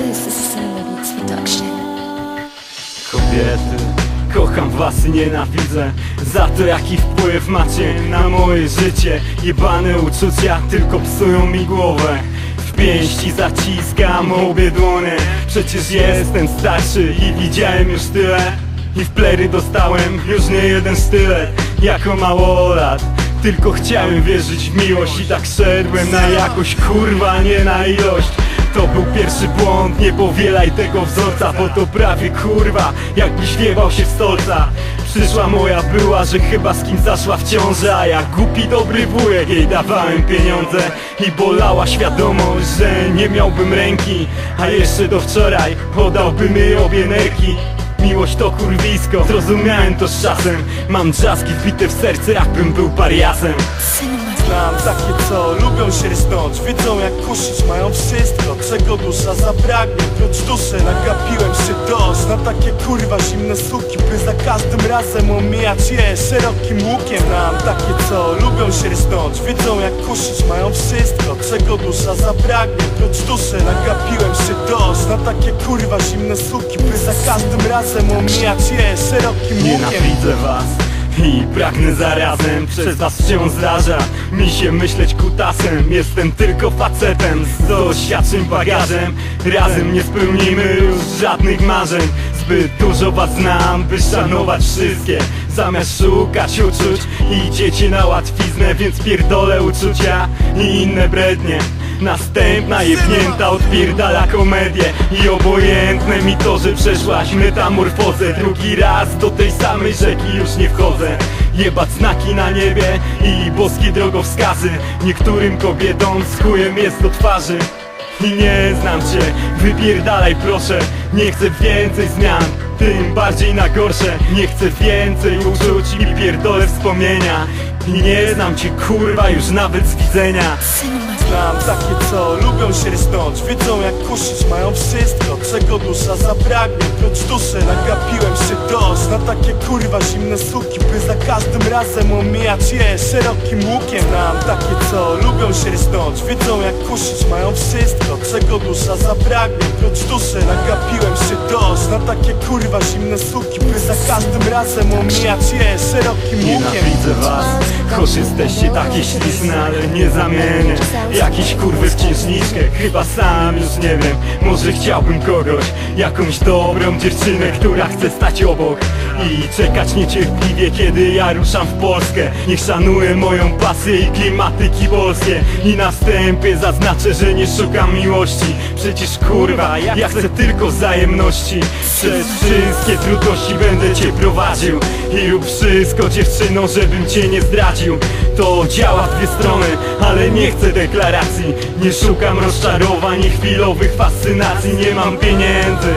This is Production. Kobiety, kocham was i nienawidzę. Za to jaki wpływ macie na moje życie. Jebane uczucia tylko psują mi głowę. W pięści zaciskam obie dłonie. Przecież jestem starszy i widziałem już tyle. I w plery dostałem już nie jeden stylet Jako małolat tylko chciałem wierzyć w miłość. I tak szedłem na jakość, kurwa nie na ilość to był pierwszy błąd, nie powielaj tego wzorca Bo to prawie kurwa, jakbyś wiewał się w stolca. Przyszła moja była, że chyba z kim zaszła w ciążę A ja głupi dobry wujek jej dawałem pieniądze I bolała świadomość, że nie miałbym ręki. A jeszcze do wczoraj podałbym jej obie nerki. Miłość to kurwisko, zrozumiałem to z czasem. Mam drzaski wbite w serce, jakbym był pariasem Znam takie co lubią się rysnąć Wiedzą jak kusić, mają wszystko Czego dusza zapragnie. Prócz duszy nagapiłem się dość. Na takie kurwa zimne suki By za każdym razem omijać je. Szerokim łukiem Znam takie co lubią się rysnąć Wiedzą jak kusić, mają wszystko Czego dusza zapragnie. Prócz duszy nagapiłem się dość. Na takie kurwa zimne suki By za każdym razem omijać je. Szerokim łukiem. Nienawidzę was i pragnę zarazem Przez was wciąż zdarza. Mi się myśleć kutasem Jestem tylko facetem z doświadczeń bagażem. Razem nie spełnimy już żadnych marzeń. Zbyt dużo was znam, by szanować wszystkie. Zamiast szukać uczuć idziecie na łatwiznę Więc pierdolę uczucia i inne brednie Następna jebnięta odpierdala komedię I obojętne mi to, że przeszłaś metamorfozę. Drugi raz do tej samej rzeki już nie wchodzę. Jebać znaki na niebie i boskie drogowskazy. Niektórym kobietom z chujem jest do twarzy. I nie znam cię, wypierdalaj proszę. Nie chcę więcej zmian, tym bardziej na gorsze. Nie chcę więcej uczuć i pierdolę wspomnienia. I nie znam cię kurwa już nawet z widzenia Znam takie co lubią się rysnąć Wiedzą jak kusić, mają wszystko Czego dusza zapragnie. Prócz duszy nagapiłem się dość. Na takie kurwa zimne suki By za każdym razem omijać je. Szerokim łukiem Znam takie co lubią się rysnąć Wiedzą jak kusić, mają wszystko Czego dusza zapragnie. Prócz duszy nagapiłem się dość. Na takie kurwa zimne suki By za każdym razem omijać je. Szerokim łukiem. Nienawidzę was, choć jesteście takie śliczne, ale nie zamienię Jakiś kurwy w księżniczkę, chyba sam już nie wiem. Może chciałbym kogoś, jakąś dobrą dziewczynę, która chce stać obok I czekać niecierpliwie, kiedy ja ruszam w Polskę. Niech szanuje moją pasję i klimatyki polskie. I na wstępie zaznaczę, że nie szukam miłości. Przecież kurwa, ja chcę tylko wzajemności. Przez wszystkie trudności będę cię prowadził I rób wszystko dziewczyno, żebym cię nie zdradził. To działa w dwie strony, ale nie chcę deklaracji Nie szukam rozczarowań i chwilowych fascynacji Nie mam pieniędzy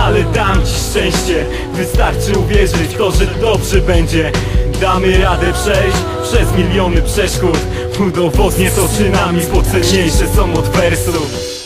ale dam ci szczęście. Wystarczy uwierzyć w to, że dobrze będzie. Damy radę przejść przez miliony przeszkód. Udowodnię to czynami, bo są od wersów